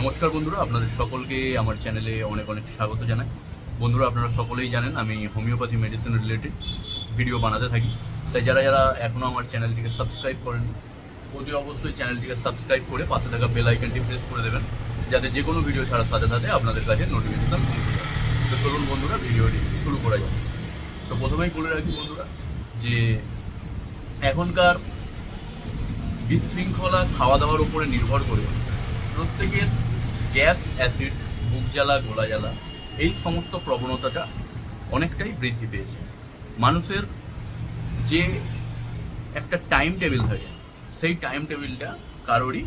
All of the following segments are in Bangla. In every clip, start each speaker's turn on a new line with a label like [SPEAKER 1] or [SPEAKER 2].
[SPEAKER 1] নমস্কার বন্ধুরা, আপনাদের সকলকে আমার চ্যানেলে অনেক অনেক স্বাগত জানাই। বন্ধুরা, আপনারা সকলেই জানেন আমি হোমিওপ্যাথি মেডিসিন রিলেটেড ভিডিও বানাতে থাকি। তাই যারা যারা এখনও আমার চ্যানেলটিকে সাবস্ক্রাইব করেন অতি অবশ্যই চ্যানেলটিকে সাবস্ক্রাইব করে পাশে থাকা বেল আইকনটি প্রেস করে দেবেন, যাতে যে কোনো ভিডিও ছাড়ার সাথে সাথে আপনাদের কাছে নোটিফিকেশন তো চলুন বন্ধুরা ভিডিওটি শুরু করা যাক। তো প্রথমেই বলে রাখি বন্ধুরা, যে এখনকার বিশৃঙ্খলা খাওয়া দাওয়ার উপরে নির্ভর করে প্রত্যেকের গ্যাস, অ্যাসিড, বুক জ্বালা, গোলা জ্বালা, এই সমস্ত প্রবণতাটা অনেকটাই বৃদ্ধি পেয়েছে। মানুষের যে একটা টাইম টেবিল থাকে, সেই টাইম টেবিলটা কারোরই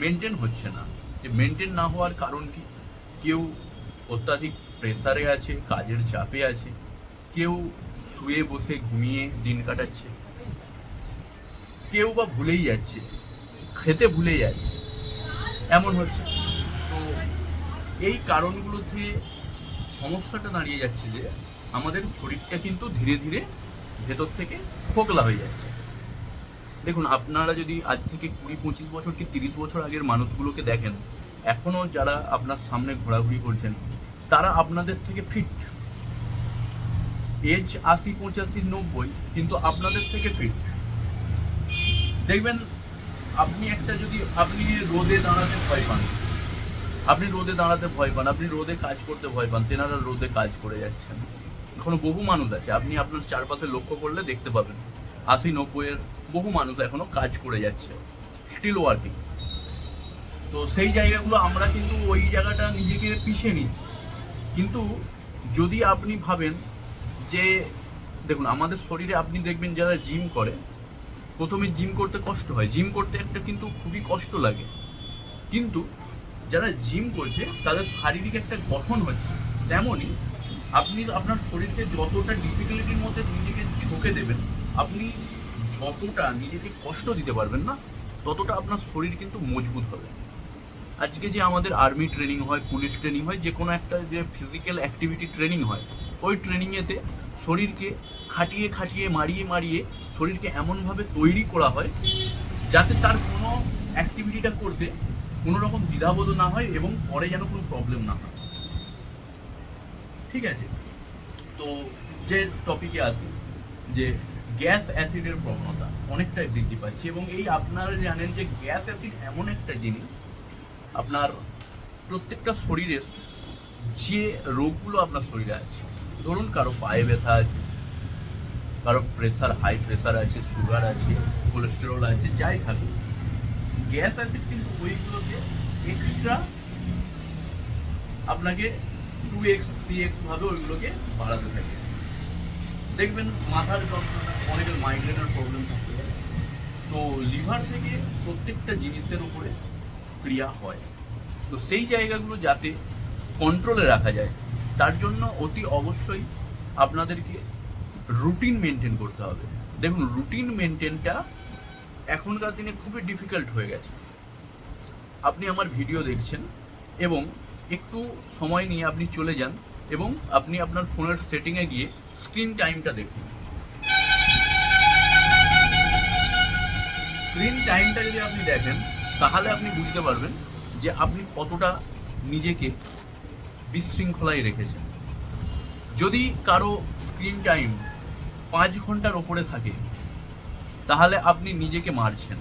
[SPEAKER 1] মেনটেন হচ্ছে না। যে মেনটেন না হওয়ার কারণ কি? কেউ অত্যাধিক প্রেসারে আছে, কাজের চাপে আছে, কেউ শুয়ে বসে ঘুমিয়ে দিন কাটাচ্ছে, কেউ বা ভুলেই যাচ্ছে, খেতে ভুলে যাচ্ছে। এমন হচ্ছে। তো এই কারণগুলোতে সমস্যাটা দাঁড়িয়ে যাচ্ছে যে আমাদের শরীরটা কিন্তু ধীরে ধীরে ভেতর থেকে খোকলা হয়ে যাচ্ছে। দেখুন, আপনারা যদি আজ থেকে কুড়ি পঁচিশ বছর কি তিরিশ বছর আগের মানুষগুলোকে দেখেন এখনও যারা আপনার সামনে ঘোরাঘুরি করছেন, তারা আপনাদের থেকে ফিট এজ আশি, পঁচাশি, নব্বই, কিন্তু আপনাদের থেকে ফিট দেখবেন আপনি একটা যদি, আপনি রোদে দাঁড়াতে ভয় পান। আপনি রোদে দাঁড়াতে ভয় পান, আপনি রোদে কাজ করতে ভয় পান, তেনারা রোদে কাজ করে যাচ্ছেন। এখনও বহু মানুষ আছে, আপনি আপনার চারপাশে লক্ষ্য করলে দেখতে পাবেন। আশি নব্বইয়ের বহু মানুষ এখনও কাজ করে যাচ্ছে স্টিল ওয়ার্কিং তো সেই জায়গাগুলো আমরা কিন্তু ওই জায়গাটা নিজেকে পিছিয়ে নিচ্ছি। কিন্তু যদি আপনি ভাবেন যে, দেখুন, আমাদের শরীরে আপনি দেখবেন যারা জিম করে প্রথমে জিম করতে কষ্ট হয়। জিম করতে একটা কিন্তু খুবই কষ্ট লাগে। কিন্তু যারা জিম করছে, তাদের শারীরিক একটা গঠন হচ্ছে। তেমনই আপনি আপনার শরীরকে যতটা ডিফিকাল্টির মধ্যে নিজেকে ঝোঁকে দেবেন, আপনি যতটা নিজেকে কষ্ট দিতে পারবেন না, ততটা আপনার শরীর কিন্তু মজবুত হবে। আজকে যে আমাদের আর্মি ট্রেনিং হয় পুলিশ ট্রেনিং হয় যে কোনো একটা যে ফিজিক্যাল অ্যাক্টিভিটি ট্রেনিং হয়, ওই ট্রেনিংয়েতে শরীরকে খাটিয়ে খাটিয়ে, মারিয়ে মারিয়ে শরীরকে এমনভাবে তৈরি করা হয় যাতে তার কোনো অ্যাক্টিভিটিটা করতে কোনো রকম দ্বিধাবোধ না হয় এবং পরে যেন কোনো প্রবলেম না হয়। ঠিক আছে? তো যে টপিকে আসি, যে গ্যাস অ্যাসিডের প্রবণতা অনেকটাই বৃদ্ধি পাচ্ছে এবং এই আপনারা জানেন যে গ্যাস অ্যাসিড এমন একটা জিনিস, আপনার প্রত্যেকটা শরীরের যে রোগগুলো আপনার শরীরে আছে ধরুন কারও পায়ে ব্যথা আছে, কারও প্রেশার হাই প্রেশার আছে সুগার আছে কোলেস্টেরল আছে, যাই থাকুক। গ্যাস আছে কিন্তু ওইগুলোকে এক্সট্রা আপনাকে টু এক্স থ্রি এক্স ভাবে ওইগুলোকে বাড়াতে থাকে। দেখবেন মাথার যন্ত্রণা, অনেকের মাইগ্রেনের প্রবলেম পারে তো লিভার থেকে প্রত্যেকটা জিনিসের উপরে ক্রিয়া হয়। তো সেই জায়গাগুলো যাতে কন্ট্রোলে রাখা যায়। তার জন্য অতি অবশ্যই আপনাদেরকে রুটিন মেনটেন করতে হবে। দেখুন রুটিন মেনটেনটা এখনকার দিনে খুবই ডিফিকাল্ট হয়ে গেছে। আপনি আমার ভিডিও দেখছেন এবং একটু সময় নিয়ে আপনি চলে যান এবং আপনি আপনার ফোনের সেটিংয়ে গিয়ে স্ক্রিন টাইমটা দেখুন। স্ক্রিন টাইমটা যদি আপনি দেখেন, তাহলে আপনি বুঝতে পারবেন যে আপনি কতটা নিজেকে বিশৃঙ্খলায় রেখেছেন যদি কারও স্ক্রিন টাইম পাঁচ ঘণ্টার ওপরে থাকে, তাহলে আপনি নিজেকে মারছেন।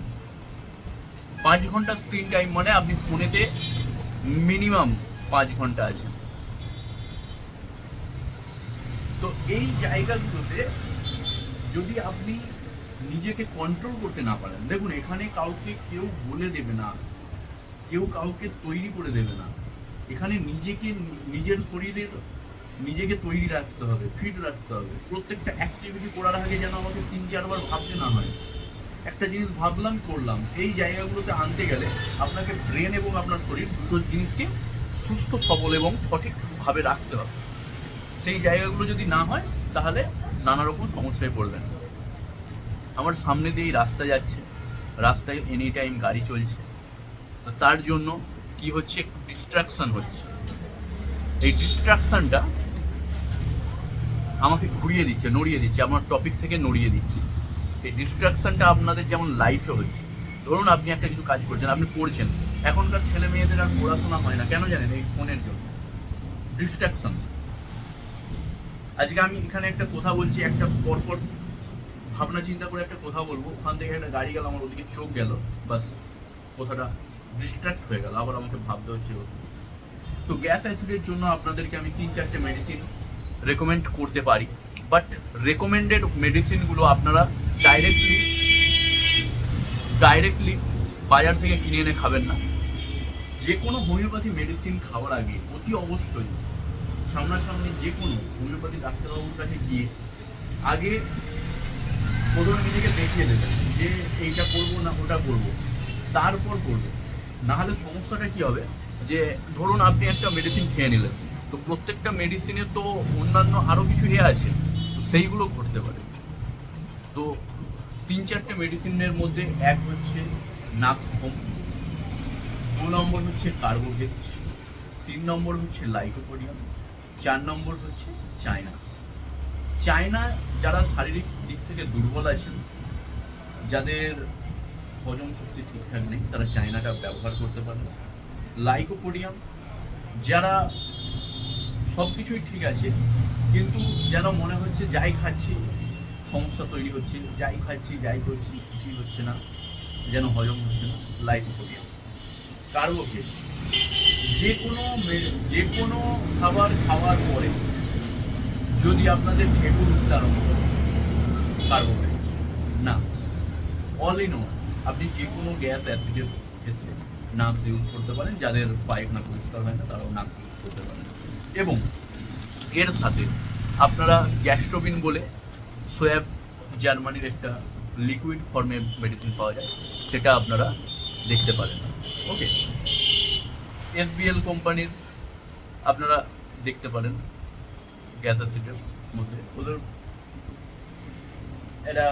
[SPEAKER 1] পাঁচ ঘণ্টা স্ক্রিন টাইম মানে আপনি ফোনেতে মিনিমাম পাঁচ ঘণ্টা আছেন। তো এই জায়গাগুলোতে যদি আপনি নিজেকে কন্ট্রোল করতে না পারেন, দেখুন, এখানে কাউকে কেউ বলে দেবে না, কেউ কাউকে তৈরি করে দেবে না। এখানে নিজেকে, নিজের শরীরের নিজেকে তৈরি রাখতে হবে ফিট রাখতে হবে। প্রত্যেকটা অ্যাক্টিভিটি করার আগে যেন আমাকে তিন, চারবার ভাবতে না হয়। একটা জিনিস ভাবলাম, করলাম। এই জায়গাগুলোতে আনতে গেলে আপনাকে ব্রেন এবং আপনার শরীর দুটো জিনিসকে সুস্থ, সবল এবং সঠিকভাবে রাখতে হবে। সেই জায়গাগুলো যদি না হয়, তাহলে নানা রকম সমস্যায় পড়বেন। আমার সামনে দিয়ে রাস্তা যাচ্ছে। রাস্তায় এনি টাইম গাড়ি চলছে। তো তার জন্য কি হচ্ছে? একটু ডিস্ট্রাকশন হচ্ছে। এই ডিস্ট্রাকশনটা আমাকে ঘুরিয়ে দিচ্ছে, নড়িয়ে দিচ্ছে, আমার টপিক থেকে নড়িয়ে দিচ্ছে। এই ডিস্ট্রাকশনটা আপনাদের যেমন লাইফে হচ্ছে ধরুন আপনি একটা কিছু কাজ করছেন, আপনি পড়ছেন। এখনকার ছেলে মেয়েদের আর পড়াশোনা হয় না। কেন জানেন? এই ফোনের জন্য। ডিস্ট্রাকশন আজকে আমি এখানে একটা কথা বলছি, একটা পরপর ভাবনা চিন্তা করে একটা কথা বলব। ওখান থেকে একটা গাড়ি গেল, আমার ওদিকে চোখ গেল, বাস। কথাটা ডিস্ট্রাক্ট হয়ে গেল, আবার আমাকে ভাবতে হচ্ছে। তো গ্যাস অ্যাসিডের জন্য আপনাদেরকে আমি তিন চারটে মেডিসিন রেকমেন্ড করতে পারি বাট রেকমেন্ডেড মেডিসিনগুলো আপনারা ডাইরেক্টলি ডাইরেক্টলি বাজার থেকে কিনে এনে খাবেন না যে কোনো হোমিওপ্যাথি মেডিসিন খাওয়ার আগে অতি অবশ্যই সামনাসামনি যে কোনো হোমিওপ্যাথি ডাক্তারবাবুর কাছে গিয়ে আগে প্রথমে নিজেকে দেখিয়ে দেবেন যে এইটা করব না ওটা করব, তারপর করব না হলে সমস্যাটা কি হবে? যে ধরুন আপনি একটা মেডিসিন খেয়ে নিলেন, তো প্রত্যেকটা মেডিসিনে তো অন্যান্য আরও কিছু এ আছে সেইগুলো ঘটতে পারে। তো তিন চারটে মেডিসিনের মধ্যে এক হচ্ছে নাক নাকফোম, দু নম্বর হচ্ছে কার্বোভেক্স তিন নম্বর হচ্ছে লাইকোপোডিয়াম চার নম্বর হচ্ছে চায়না চায়না যারা শারীরিক দিক থেকে দুর্বল আছেন, যাদের হজম শক্তি ঠিকঠাক নেই, তারা চায়নাটা ব্যবহার করতে পারে লাইকোপোডিয়াম, যারা সব কিছুই ঠিক আছে, কিন্তু যেন মনে হচ্ছে যাই খাচ্ছি, সমস্যা তৈরি হচ্ছে, যাই খাচ্ছি, যাই করছি, কিছুই হচ্ছে না, যেন হজম হচ্ছে না, লাইকোপোডিয়াম। কার্বোভেক্স যে কোনো যে কোনো খাবার খাওয়ার পরে যদি আপনাদের ঢেকুর আরম্ভ করে কার্বোভেক্স না। অল ইন ওয়ান আপনি যে কোনো গ্যাস অ্যাসিডের ক্ষেত্রে নাকস ইউজ করতে পারেন, যাদের পায়খানা পরিষ্কার হয় না, তারাও নাক ইউজ করতে পারেন। এবং এর সাথে আপনারা গ্যাস্ট্রোবিন বলে সোয়াব জার্মানির একটা লিকুইড ফর্মে মেডিসিন পাওয়া যায়, সেটা আপনারা দেখতে পারেন। ওকে এসবিএল কোম্পানির আপনারা দেখতে পারেন গ্যাস অ্যাসিডের মধ্যে। ওদের এটা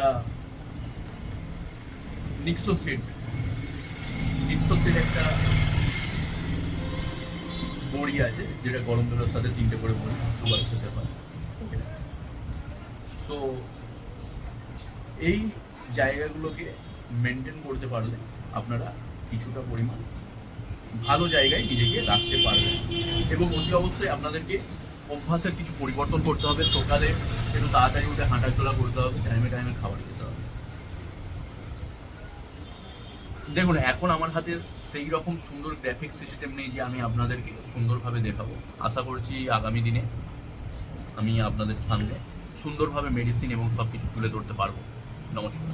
[SPEAKER 1] নিক্সোসিড নিক্সোসিড একটা বড়ি আছে, যেটা গরম জলের সাথে তিনটে করে বড়ি, দুবার খেতে পারে তো এই জায়গাগুলোকে মেনটেন করতে পারলে আপনারা কিছুটা পরিমাণ ভালো জায়গায় নিজেকে রাখতে পারবেন। এবং অতি অবশ্যই আপনাদেরকে অভ্যাসের কিছু পরিবর্তন করতে হবে, সকালে একটু তাড়াতাড়ি উঠে হাঁটাচলা করতে হবে টাইমে টাইমে খাবার খেতে দেখুন, এখন আমার হাতে সেই রকম সুন্দর গ্রাফিক সিস্টেম নেই যে আমি আপনাদেরকে সুন্দরভাবে দেখাবো। আশা করছি আগামী দিনে আমি আপনাদের সামনে সুন্দরভাবে মেডিসিন এবং সব কিছু তুলে ধরতে পারব। নমস্কার।